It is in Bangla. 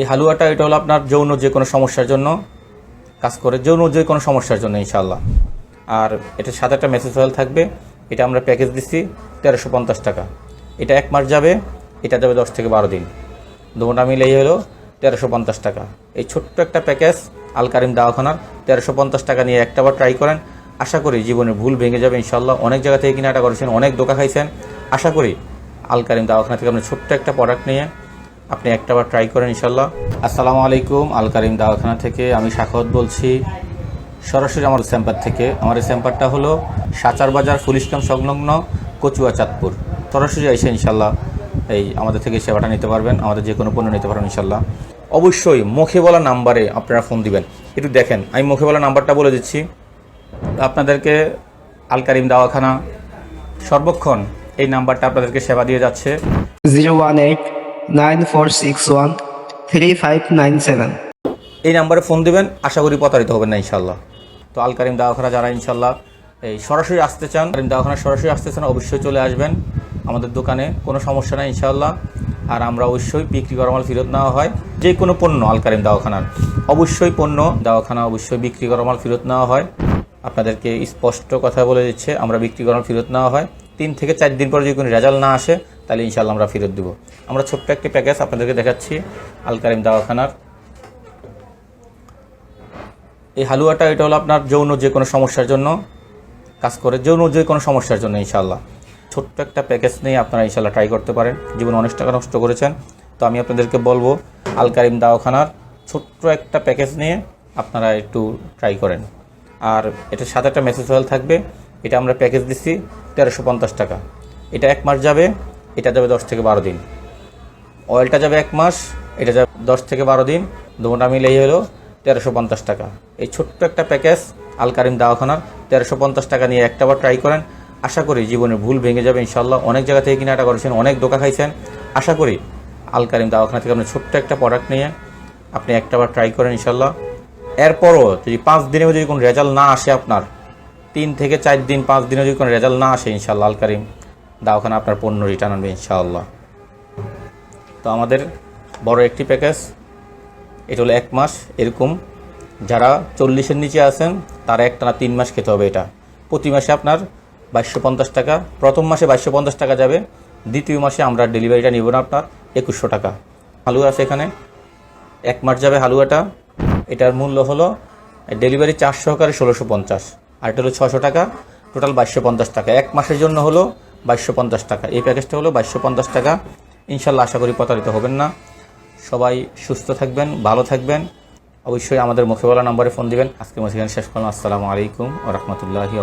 এই হালুয়াটা, এটা হলো আপনার যৌন যে কোনো সমস্যার জন্য কাজ করে, যৌন যে কোনো সমস্যার জন্য ইনশাল্লাহ আর এটার সাথে একটা মেসেজ অয়েল থাকবে, এটা আমরা প্যাকেজ দিচ্ছি তেরোশো পঞ্চাশ টাকা। এটা এক মাস যাবে, এটা যাবে দশ থেকে বারো দিন। দুটা মিলেই হলো তেরোশো পঞ্চাশ টাকা। এই ছোট্ট একটা প্যাকেজ আল কারিম দাওয়াখানার, তেরোশো পঞ্চাশ টাকা নিয়ে একটাবার ট্রাই করেন। আশা করি জীবনের ভুল ভেঙে যাবে ইনশাল্লাহ অনেক জায়গা থেকে কেনাটা করেছেন, অনেক দোকা খাইছেন। আশা করি আল কারিম দাওয়াখানা থেকে আপনি ছোট্ট একটা প্রোডাক্ট নিয়ে আপনি একটাবার ট্রাই করেন ইনশাল্লাহ আসসালামু আলাইকুম, আল কারিম দাওয়াখানা থেকে আমি শাখাওয়াত বলছি। সরাসরি আমার চেম্বার থেকে। আমার এই চেম্বারটা হলো সাচার বাজার ফুল সংলগ্ন কচুয়া চাঁদপুর। সরাসরি এসে ইনশাল্লাহ এই আমাদের থেকে সেবাটা নিতে পারবেন, আমাদের যে কোনো পণ্য নিতে পারবেন ইনশাল্লাহ অবশ্যই মুখে বলা নাম্বারে আপনারা ফোন দিবেন। একটু দেখেন, আমি মুখে বলা নাম্বারটা বলে দিচ্ছি। আপনাদেরকে আল কারিম দাওয়াখানা সর্বক্ষণ এই নাম্বারটা আপনাদেরকে সেবা দিয়ে যাচ্ছে। Zero one eight nine four six one three five nine seven. এই নাম্বারে ফোন দেবেন, আশা করি প্রতারিত হবেন না ইনশাল্লাহ তো আল কারিম দাওয়াখানা যারা ইনশাল্লাহ এই সরাসরি আসতে চান কারিম দাওয়াখানা সরাসরি আসতে চান, অবশ্যই চলে আসবেন। আমাদের দোকানে কোনো সমস্যা নাই ইনশাল্লাহ আর আমরা অবশ্যই বিক্রি করা মাল ফেরত নেওয়া হয়, যে কোনো পণ্য আল কারিম দাওয়াখানার। অবশ্যই পণ্য, দাওয়াখানা অবশ্যই বিক্রি করা মাল ফেরত নেওয়া হয়। আপনাদেরকে স্পষ্ট কথা বলে দিচ্ছে, আমরা বিক্রি করা ফেরত নেওয়া হয়। তিন থেকে চার দিন পরে যদি কোনো রেজাল্ট না আসে তাহলে ইনশাল্লাহ আমরা ফেরত দেবো। আমরা ছোট্ট একটি প্যাকেজ আপনাদেরকে দেখাচ্ছি, আল কারিম দাওয়াখানার। এই হালুয়াটা, এটা হলো আপনার যৌন যে কোনো সমস্যার জন্য কাজ করে, যৌন যে কোনো সমস্যার জন্য ইনশাল্লাহ ছোট্ট একটা প্যাকেজ নিয়ে আপনারা ইনশাল্লাহ ট্রাই করতে পারেন। জীবনে অনেক টাকা নষ্ট করেছেন, তো আমি আপনাদেরকে বলব, আল কারিম দাওয়াখানার ছোট্ট একটা প্যাকেজ নিয়ে আপনারা একটু ট্রাই করেন। আর এটার সাথে একটা মেসেজ অয়েল থাকবে, এটা আমরা প্যাকেজ দিচ্ছি তেরোশো পঞ্চাশ টাকা। এটা এক মাস যাবে এটা যাবে দশ থেকে বারো দিন। অয়েলটা যাবে এক মাস, এটা যাবে দশ থেকে বারো দিন। দুটা মিলেই হলো তেরোশো পঞ্চাশ টাকা। এই ছোট্ট একটা প্যাকেজ আলকারিম দাওয়াখানার তেরোশো পঞ্চাশ টাকা নিয়ে একটাবার ট্রাই করেন। আশা করি জীবনের ভুল ভেঙে যাবে ইনশাল্লাহ অনেক জায়গা থেকে কেনাটা করেছেন, অনেক দোকা খাইছেন। আশা করি আলকারিম দাওয়াখানা থেকে আপনি ছোট্ট একটা প্রোডাক্ট নিয়ে আপনি একটাবার ট্রাই করেন ইনশাল্লাহ এরপরও যদি পাঁচ দিনেও যদি কোনো রেজাল্ট না আসে আপনার, তিন থেকে চার দিন, পাঁচ দিনে যদি কোনো রেজাল্ট না আসে ইনশাল্লাহ আল কারিম দাওয়াখানা আপনার পণ্য রিটার্ন আনবে ইনশাআল্লাহ। তো আমাদের বড় একটি প্যাকেজ এটা হলো এক মাস, এরকম যারা চল্লিশের নিচে আছেন, তারা একটানা তিন মাস খেতে হবে এটা। প্রতি মাসে আপনার বাইশশো পঞ্চাশ টাকা, প্রথম মাসে বাইশশো পঞ্চাশ টাকা যাবে, দ্বিতীয় মাসে আমরা ডেলিভারিটা নিব না আপনার একুশশো টাকা। হালুয়া আছে এখানে, এক মাস যাবে হালুয়াটা, এটার মূল্য হলো ডেলিভারি চার সহকারে ষোলোশো পঞ্চাশ, আর এটা হলো ছশো টাকা টোটাল বাইশশো পঞ্চাশ টাকা। এক মাসের জন্য হলো বাইশশো পঞ্চাশ টাকা। এই প্যাকেজটা হলো বাইশশো পঞ্চাশ টাকা। ইনশাল্লাহ আশা করি প্রতারিত হবেন না। সবাই সুস্থ থাকবেন, ভালো থাকবেন। অবশ্যই আমাদের মুখে বলা নম্বরে ফোন দিবেন। আজকে মধ্যে শেষ করলাম। আসসালামু আলাইকুম ও রহমতুল্লাহি